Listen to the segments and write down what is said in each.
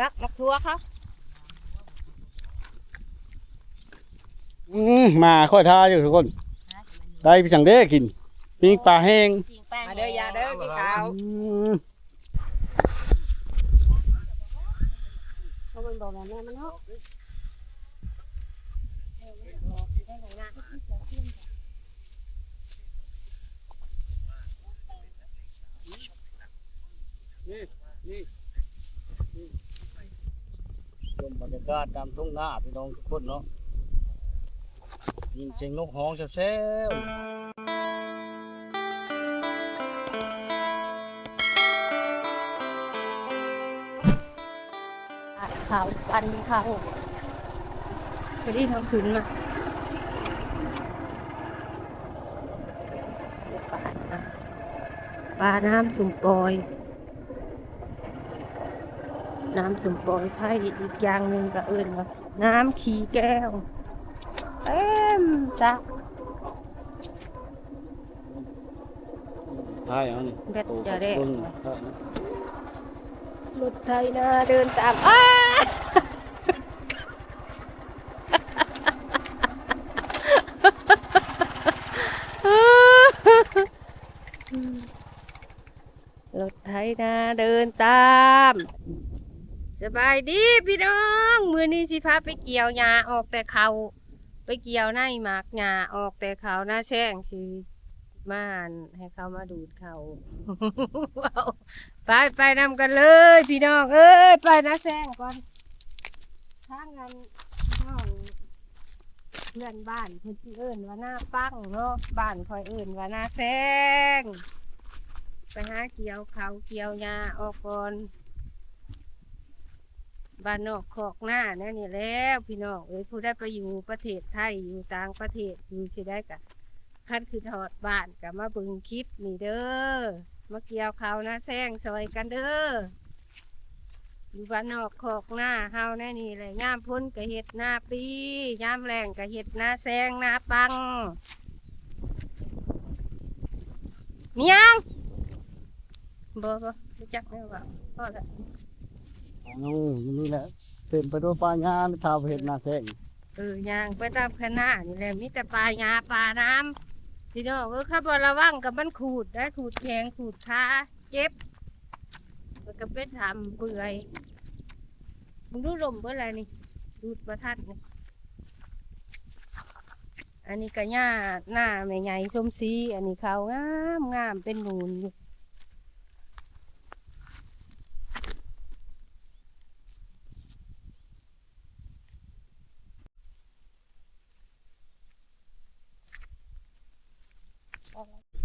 รักมักทัวเขาอืมมาค่อยทาอยู่ทุกคน ได้พี่จังเด้กินปิ้งปลาแห้งมาเด้อยาเด้อกินข้าวอืมเขาเป็นบอกว่าแม่มันเนาะ ชมบรรยากาศตามทุ่งนาพี่น้องทุกคนเนาะยินเสียงนกฮ้องแซ่วข้าวปันข้าวไปดีทำขึ้นมาปลานะปลาน้ำสุ่มปลอย น้ำสุ่มปล่อยไผ่อีกอย่างหนึ่งก็เอิ้นว่าน้ำขี้แก้วเต็มจ้ะๆใช่เอานี่เบ็ดจะได้เบิ่งรถไทยนาเดินตามอ้ารถไทยนาเดินตาม สบายดีพี่น้อง มือนี้สิพาไปเกี่ยวหญ้าออกแต่เขาไปเกี่ยวในหมากหญ้าออกแต่เขาหน้าแช่งสิม่านให้เขามาดูดเขาเอาไปไปนำกันเลย พี่น้อง เอ้ยไปนะแซงก่อนทางกันพี่น้องเพื่อนบ้านเพื่อนที่เอิ้นว่าหน้าปังเนาะบ้านคอยเอิ้นว่าหน้าแซงไปหาเกี่ยวเขาเกี่ยวหญ้าออกก่อน บ้านนอกขอกหน้านี่นี่แล้วพี่น้องเอ้ยผู้ได้ไปอยู่ประเทศไทยอยู่ต่างประเทศอยู่สิได้กะคันคือถอดบ้านกับมาบึงคลิปนี่เด้อมาเกี่ยวเขานะแซงซอยกันเด้ออยู่บ้านนอกขอกหน้าเฮาแน่นี่แหละย่ามพ้นกะเห็ดหน้าปีย่ามแรงกะเห็ดหน้าแซงหน้าปังมียังบ่บ่รู้จักแม่ว่าพ่อละ เอาอยู่นี่แหละเต็มไปด้วยปลางานชาวเห็ดนาแซงเออย่างไปตามคณะนี่แหละมีแต่ปลายาปลาน้ำพี่น้องเออข้าบระวังกับมันขูดได้ขูดแขงขูดขาเจ็บมันก็เป็นทำเปื่อยมึงดูลมเพื่ออะไรนี่ดูดประทัดนี่อันนี้ก็หญ้าหน้าแม่ใหญ่ชมซีอันนี้เขาวงามงามเป็นนูนอยู่ Bye.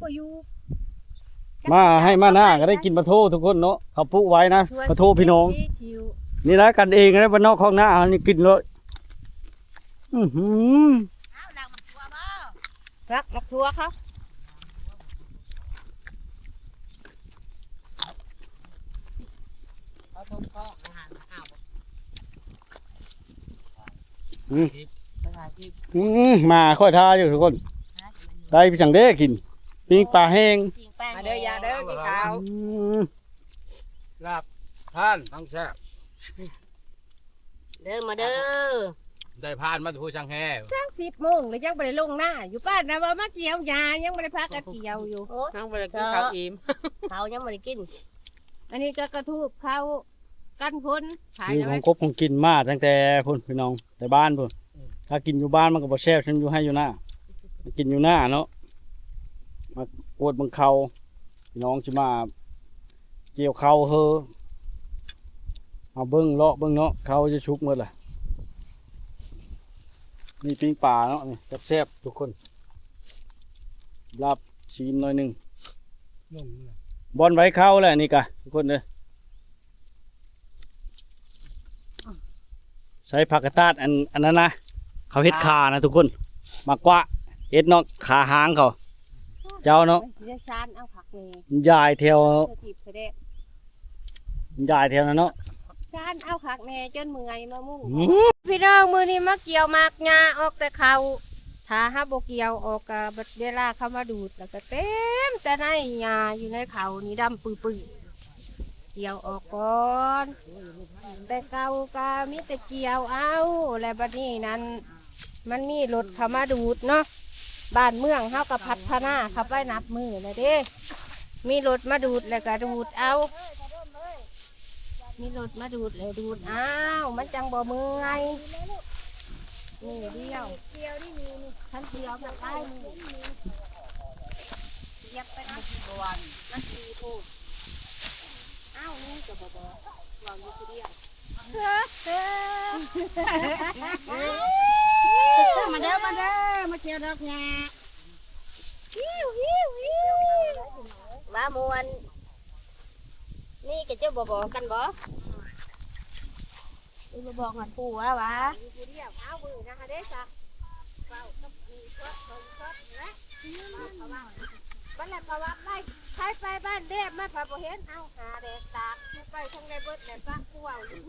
เจ้าเข้าไปอยู่มาให้มาหน้าก็ได้กินปลาโททุกคนเนาะเขาปุไว้นะปลาโทพี่น้องชี้ชิวนี่นะกันเองนะบ้านนอกของหน้าอันนี้กินเลยอือหือรักมักทัวเขาอืมมาค่อยทาอยู่ทุกคน ได้พี่จังเด้กิน ปิ้งปลาแห้งมาเด้อยาเด้อกินข้าวอืมลาบท่านทั้งแซ่บเด้อมาเด้อได้ผ่านมาทูช่างแห่ช่างสิบโมงเลยยังไม่ได้ลงหน้า อยู่บ้านนะว่ามาเกี่ยวยายังไม่ได้พักกันเกี่ยวอยู่นั่งไปกินข้าวอิ่มเขายังไม่ได้กินอันนี้ก็กระทูบเขากันพ้นขายมีแล้วของกบของกินมาตั้งแต่พุ่นพี่น้องแต่บ้านพุ่นถ้ากินอยู่บ้านมันก็บ่แซ่บฉันอยู่ให้อยู่หน้ากินอยู่หน้าเนาะ มาปวดบังเขาพี่น้องสิมาเกี่ยวเขาเฮอเอาเบิ้งเลาะเบิ้งเนาะเขาจะชุกหมดล่ะนี่ปิ้งปลาเนาะนี่แซ่บๆทุกคนลาบซีนหน่อยหนึงงบอลไว้เข้าแหละนี่กะทุกคนเลยใช้ผักกระตาดอันอันนั้นนะเขาเฮ็ดขานะทุกคน มากกว่าเฮ็ดเนาะขาหางเขา เจ้าเนาะเดี๋ยวชานเอาผักเมย์ยายแถวเพื่อจีบเสด็จยายแถวนั้นเนาะชานเอาผักเมย์จนเมื่อยมามุ่งพี่น้องมือนี้มาเกี่ยวมากงาออกแต่เขาถ้าฮับโบเกี่ยวออกกับเวลาเข้ามาดูดแล้วก็เต็มแต่ในหญ้าอยู่ในเขานี่ดำปื้อเกี่ยวออกก่อนแต่เก่าก็มีแต่เกี่ยวเอาและบัดนี้นั้น มันมีรถเข้ามาดูดเนาะ บ้านเมืองเฮากับพัฒนาเข้าไปนับมือเลยเด้มีรถมาดูดแล้วก็ดูดเอา มีรถมาดูดเลยดูดอ้าวมันจังบ่เมื่อยนี่เดียวเดียวนี่มีท่านเดียวมาใต้นี่เหยับไปนะวันมันสีพูดอ้าวนี่จะบ่บอกลองดูทีเดียว มาเด้อมาเด้อมาเกี่ยวดอกงาฮิวฮิวฮิวว่ามวนนี่ก็จะบ่บอกกันบ่มาบอกหัดปู่ว่าวะทีเดียวเอาบ้านแหลมประวัติได้ใครไปบ้านเด็บมาพระบ่เห็นเอาหาแดดตากอยู่ไปทางในเบิดแดดฟ้ากูเอาอยู่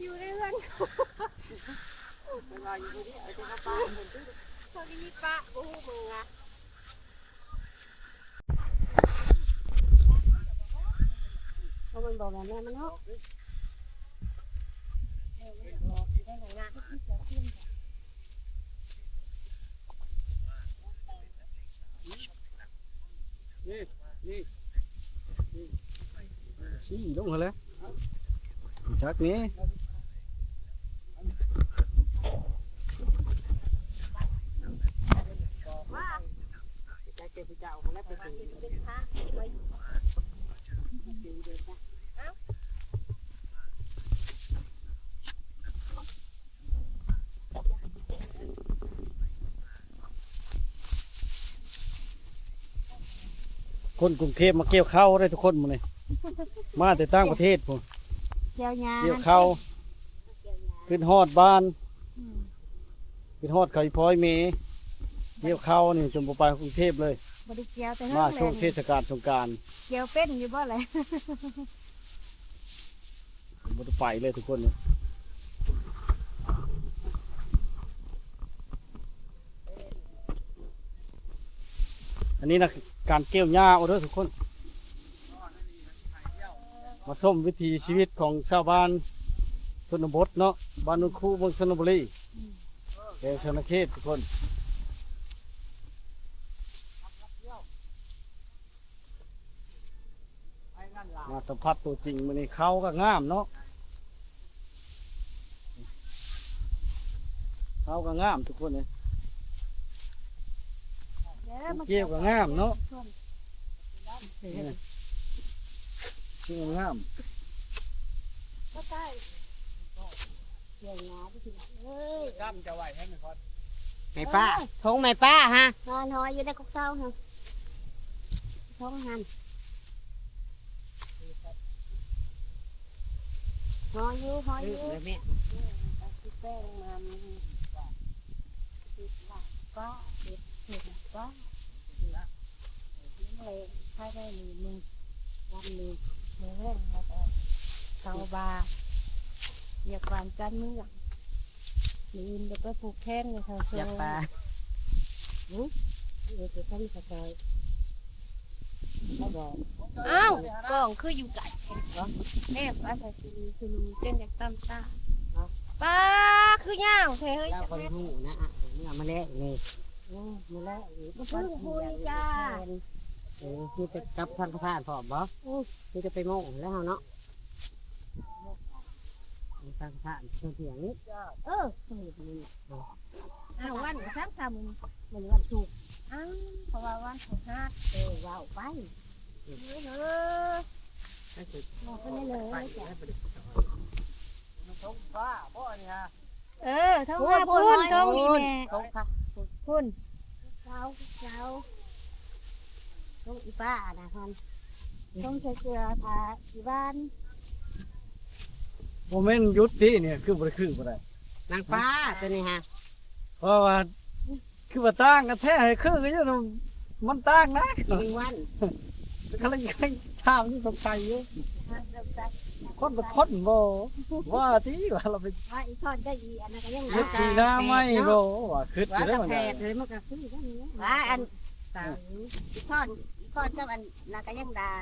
อยู่ในเรือนเขาดีปะบูมึงอะเขามันบอกว่าแม่มันเนาะได้ของงานที่เสียเที่ยนี่นี่ชี้ลงมาแล้วจักนี้ จะเจ็บเจ้าของแล้วไปตีเป็นพระไว้คนกรุงเทพมาเกี่ยวข้าวได้ทุกคนหมดเลยมาแต่ต่างประเทศพุ่นเกี่ยวยาเกี่ยวข้าวขึ้นฮอดบ้านขึ้นฮอดเขาอีพอยเม เกี่ยวข้าวนี่จนบ่ไปกรุงเทพเลยบริเกี่ยวแต่มาเฮิช่วงงเทศกาลสงกรารเกี่ยวเป็นอยู่บ่เลยบ่ได้ไปเลยทุกคนเลยอันนี้นะการเกี่ยวหญ้าเอาเด้อทุกคน มาส้มวิถีชีวิตของชาวบ้านชนบทเนาะบ้านนุ่นคูเมืองชนบุรีแถวชนเขตทุกคน มาสัมผัสตัวจริงมันนี่เขาก็งามเนาะเขาก็งามทุกคนเลยเด้อมาเกี่ยวก็งามเนาะเกี่ยวงามก็ใต้เกี่ยวยาที่สิเอ้ยจ้ำจะไหวให้ไหมครับไม่ป้าทงไม่ป้าฮะนอนหอยอยู่ในกกเศร้าฮะทงหัน อยอยู่หอยอยู่ที่แป้งมันติดหลักก็ติดติดหลักก็เลยถ้าได้หนึ่งมือวันหนึ่งมือแรกแล้วก็เข้าบาร์อยากความกันเมืองลืมเดี๋ยวไปผูกแข้งเลยค่ะอยากปลาอือเดี๋ยวจะทำสกายไม่บอกอ้าวกล้องคืออยู่ไก่ แม่ป้าใส่ซูลูซูลูเต้นอยากตั้มตาป้าคือยาวเฮ้ยเจ้าคนหูนะอะเมื่อมาแล้วนี่มาแล้วนี่พึ่งคุยจ้าเออคือจะกลับทางผ่านพร้อมบ่คือจะไปโม่งแล้วเนาะทางผ่านเที่ยงนี้เอออ้าววันสามสามมือมันวันถูกอ้าวเพราะว่าวันของห้าเออว้าวไปเออ เออก็สิบอกไปเลยเลยจ้ะท้องฟ้าพ่อนี่ฮะเออทั้งว่าพุ่นท้องนี่แม่เขาค่ะพุ่นฟ้าเอาเราต้องอีป้านะฮอนต้องใช้เกลือทาที่บ้านโมเมนต์ยุดที่เนี่ยคือบ่ได้คือบ่ได้นางฟ้าตัวนี้ฮะเพราะว่าคือว่าตั้งกันแท้ให้คือก็อยู่นะมันตั้งนะหนึ่งวันกำลัง ยังถามนี่สงสัยอยู่คนเป็นคนบ่ว่าที่ว่าเราเป็นว่าอีทอดได้อีอันนั้นก็ยังเฮ็ดชีหน้าไม่บ่ว่าคิดอว่ายู่ได้กามันแฟเลยมันก็คือกันว่าอันต่างอีทอดอีทอดกับอันนั้นก็ยังดา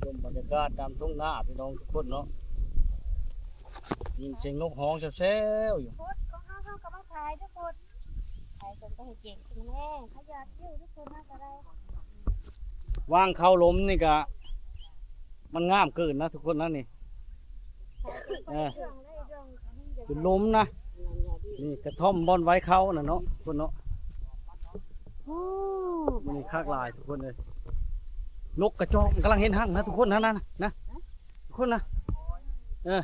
ชมบรรยากาศตามทุ่งนาพี่น้องทุกคนเนาะยินเสียงนกฮ้องแซ่วๆอยู่พุดก็เข้าเขากับมาขายทุกคนขายจนก็ให้เก่งคุณแม่ขยันเที่ยวทุกคนมากอะไร วางเข้าล้มนี่ก็มันงามเกินนะทุกคนนะนี่เออเรื่องได้เรื่องเป็นล้มนะนี่กระท่อมบอนไว้เข้าน่ะเนาะทุกคนเนาะโอ้มันนี่คากลายทุกคนเลยนกกระจอกมันกำลังเห็นหั่งนะทุกคนนะนะนะทุกคนนะเออ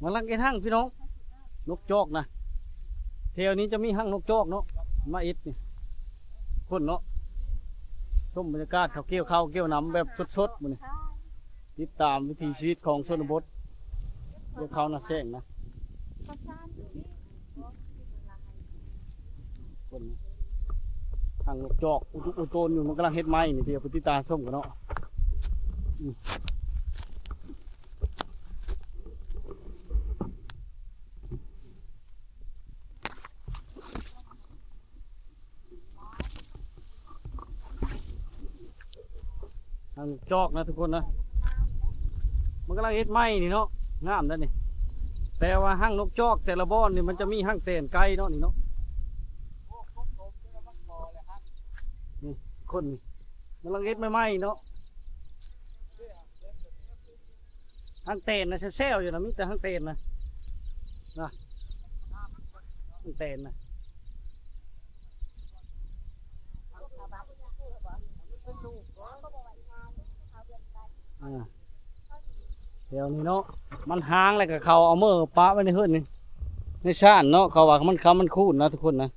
มันกำลังเห็นหั่งพี่น้อง นกจอกนะแถวนี้จะมีหั่งนกจอกเนาะมาอิดนี่คนเนาะ ชมบรรยากาศเขาเกี่ยวข้าวเกี่ยวน้ำแบบสดๆมันนี่ติดตามวิถีชีวิตของชนบทเกี่ยวข้าวนาแซงนะคนะหั่งนกจอกอุตุอุโตนอยู่มันกำลังเฮ็ดไม้นี่เดียวไปติดตามชมกันเนาะ ทางจอกนะทุกคนนะ มันกำลังเฮ็ดไม้นี่เนาะงามนั่นนี่แต่ว่าห้างนกจอกแต่ละบ้อนนี่มันจะมีห้างเตนไก่เนาะนี่เนาะนี่คนนี่มันกำลังเฮ็ดไม้ไม้เนาะห้างเตนนะเซลๆอยู่นะมีแต่ห้างเตนนะนะห้างเตนนะอ่า เดี๋ยวนี้เนาะ มันหางอะไรกับเขาเอาเมือปะไว้ในเฮือนนี่ในชานเนาะเขาว่ามันคำมันคูดนะทุกคนนะ